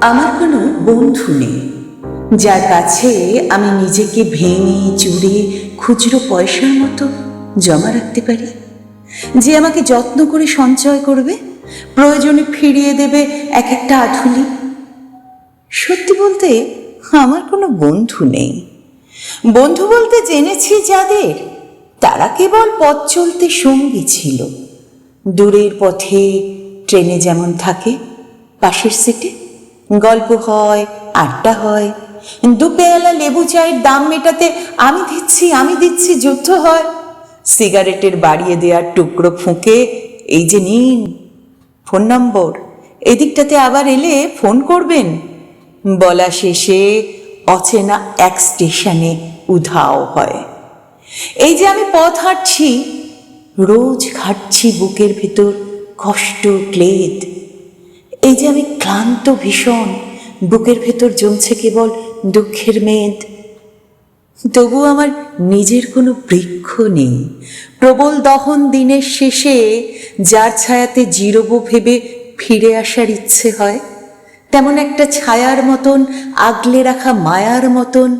আমার কোনো বন্ধু নেই। যার কাছে আমি নিজেকে ভেঙে চুড়ে খুচরো পয়সার মতো জমা রাখতে পারি। যে আমাকে যত্ন করে সঞ্চয় করবে, প্রয়োজনে ফিরিয়ে দেবে এক একটা আধুলি সত্যি বলতে আমার কোনো বন্ধু নেই। বন্ধু বলতে জেনেছি যাদের, তারা কেবল পথ চলতে সঙ্গী ছিল। দূরের পথে ট্রেনে যেমন থাকে, পাশের সিটে গল্প হয়, আড্ডা হয়। দুপেয়ালা লেবু চায়ের দাম মেটাতে আমি দিচ্ছি আমি দিচ্ছি যুদ্ধ হয়। সিগারেটের বাড়িয়ে দেওয়ার টুকরো ফুঁকে, এই যে নিন ফোন নম্বর। এদিকটাতে আবার এলে ফোন করবেন। বলা শেষে অচেনা এক স্টেশনে উধাও হয়। এই যে আমি পথ হাঁটছি, রোজ ঘাটছি বুকের ভেতর কষ্ট ক্লেদ। এই যে আমি ক্লান্ত ভীষণ, বুকের ভেতর জমছে কেবল দুঃখের মেদ। তবু আমার নিজের কোনো বৃক্ষ নেই। প্রবল দহন দিনের শেষে যার ছায়াতে জিরবো ভেবে ফিরে আসার ইচ্ছে হয়, তেমন একটা ছায়ার মতন, আগলে রাখা মায়ার মতন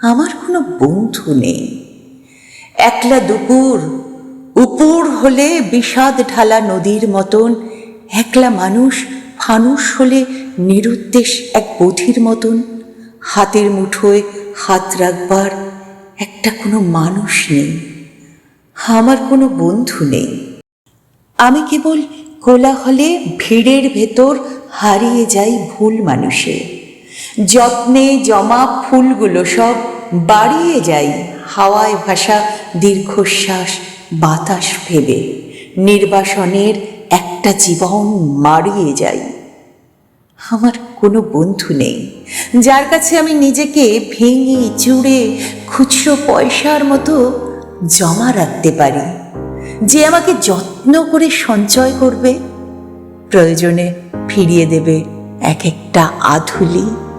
আমার কোনো বন্ধু নেই। একলা দুপুর, উপুর হলে বিষাদ ঢালা নদীর মতন একলা মানুষ ফানুষ হলে নিরুদ্দেশ এক বধির মতন। হাতের মুঠোয় হাত রাখবার একটা কোনো মানুষ নেই। আমার কোনো বন্ধু নেই। আমি কেবল কোলাহলে ভিড়ের ভেতর হারিয়ে যাই ভুল মানুষে। যত্নে জমা ফুলগুলো সব বাড়িয়ে যাই হাওয়ায় ভাসা দীর্ঘশ্বাস বাতাস ভেবে। নির্বাসনের একটা জীবন মারিয়ে যাই। আমার কোনো বন্ধু নেই। যার কাছে আমি নিজেকে ভেঙে চুড়ে খুচরো পয়সার মতো জমা রাখতে পারি। যে আমাকে যত্ন করে সঞ্চয় করবে, প্রয়োজনে ফিরিয়ে দেবে এক একটা আধুলি।